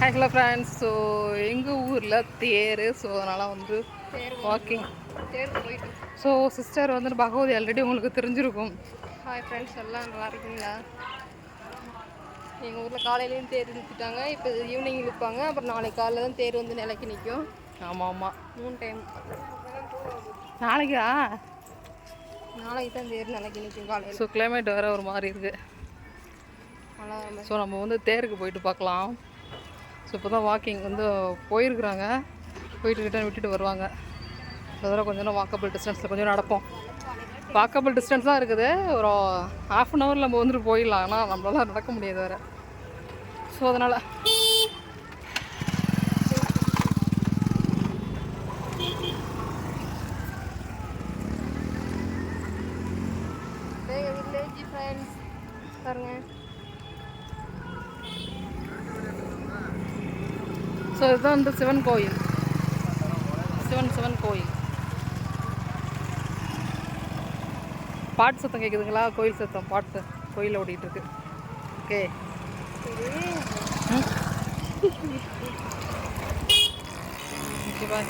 Hi hello friends so எங்கள் ஊரில் தேர். So அதனால் வந்து வாக்கிங் போயிட்டு. ஸோ சிஸ்டர் வந்து பகவதி ஆல்ரெடி உங்களுக்கு தெரிஞ்சிருக்கும். ஹாய் ஃப்ரெண்ட்ஸ் எல்லாம் நல்லா இருக்கீங்களா? எங்கள் ஊரில் காலையிலேயும் தேர் நிறுத்திட்டாங்க. இப்போ ஈவினிங் இழுப்பாங்க. அப்புறம் நாளைக்கு காலையில் தான் தேர் வந்து நிலைக்கு நிற்கும் ஆமாம் ஆமாம் மூணு டைம் நாளைக்கா? நாளைக்கு தான் தேர் நிலைக்கு நிற்கும் காலையில். ஸோ கிளைமேட் வேறு ஒரு மாதிரி இருக்குது ஸோ நம்ம வந்து தேருக்கு போயிட்டு பார்க்கலாம். ஸோ இப்போ தான் வாக்கிங் வந்து போயிருக்கிறாங்க. போயிட்டு ரிட்டர்ன் விட்டுட்டு வருவாங்க. அதோட கொஞ்ச நேரம் வாக்கபிள் டிஸ்டன்ஸில் கொஞ்சம் நடப்போம். வாக்கபிள் டிஸ்டன்ஸ் தான் இருக்குது. ஒரு ஹாஃப் அன் ஹவரில் நம்ம வந்துட்டு போயிடலாம். ஆனால் நம்மளால நடக்க முடியாது வேறு. ஸோ அதனால் எங்கள் ஸோ இதுதான் வந்து சிவன் கோயில் சிவன் சிவன் கோயில் பாட்டு சத்தம் கேட்குதுங்களா கோயில் சத்தம். பாட்டு கோயில் ஓடிட்டு இருக்கு ஓகே ஓகே பாய்